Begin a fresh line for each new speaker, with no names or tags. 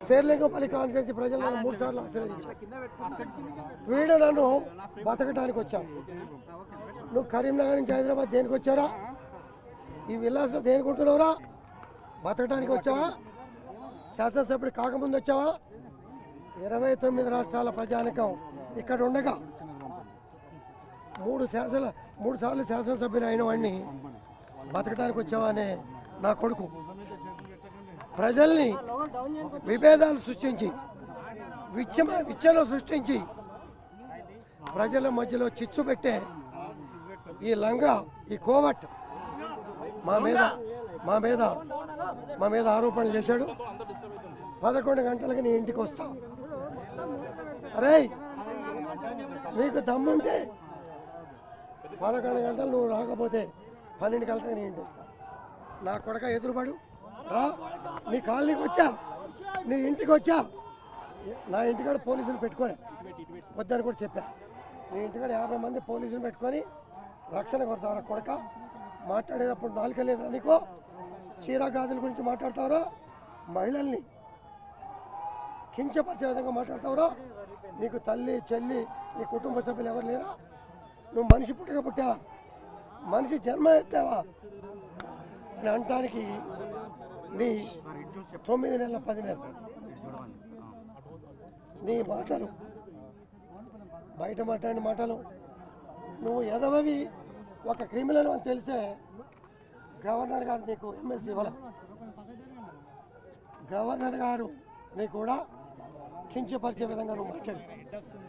Serilingampally constituency ప్రజలు నన్ను మూడు సార్లు ఆశీర్వదించారు వీడు నన్ను బతకడానికి వచ్చాను నువ్వు కరీంనగర్ నుంచి హైదరాబాద్ దేనికి వచ్చారా ఈ విల్లాస్లో దేనికి ఉంటున్నావురా? బతకడానికి వచ్చావా? శాసనసభ్యుడు కాకముందు వచ్చావా? ఇరవై తొమ్మిది రాష్ట్రాల ప్రజానికం ఇక్కడ ఉండగా మూడు శాసన మూడు సార్లు శాసనసభ్యులు అయిన వాడిని బతకడానికి వచ్చావా అనే నా కొడుకు. ప్రజల్ని విభేదాలు సృష్టించి విచ్చమ విచ్చలు సృష్టించి ప్రజల మధ్యలో చిచ్చు పెట్టే ఈ లంగా ఈ కోవట్ మా మీద మా మీద మా మీద ఆరోపణలు చేశాడు. పదకొండు గంటలకు నీ ఇంటికి వస్తా. అరే నీకు దమ్ముంటే పదకొండు గంటలు నువ్వు రాకపోతే పన్నెండు గంటలకు నీ ఇంటికి వస్తా. నా కొడక ఎదురుపడు. రా. నీ కాలనీకి వచ్చా. నీ ఇంటికి వచ్చా. నా ఇంటికాడ పోలీసులు పెట్టుకోలే వద్దని కూడా చెప్పా. నీ ఇంటికాడ యాభై మంది పోలీసులు పెట్టుకొని రక్షణ కొడతారా కొడక? మాట్లాడేటప్పుడు నాలుక లేదురా నీకు? చీరాగాదుల గురించి మాట్లాడతావరా? మహిళల్ని కించపరిచే విధంగా మాట్లాడతావరా? నీకు తల్లి చెల్లి నీ కుటుంబ సభ్యులు ఎవరు లేరా? నువ్వు మనిషి పుట్టక పుట్టావా? మనిషి జన్మ ఎత్తావా? అని అనటానికి నీ తొమ్మిది నెలల పది నెలలు. నీ మాటలు. బయట మాట్లాడిన మాటలు. నువ్వు ఎదవవి ఒక క్రిమినల్ అని తెలిసే గవర్నర్ గారు నీకు ఎమ్మెల్సీ ఇవ్వాలి. గవర్నర్ గారు నీ కూడా కించపరిచే విధంగా నువ్వు మాట్లాడు.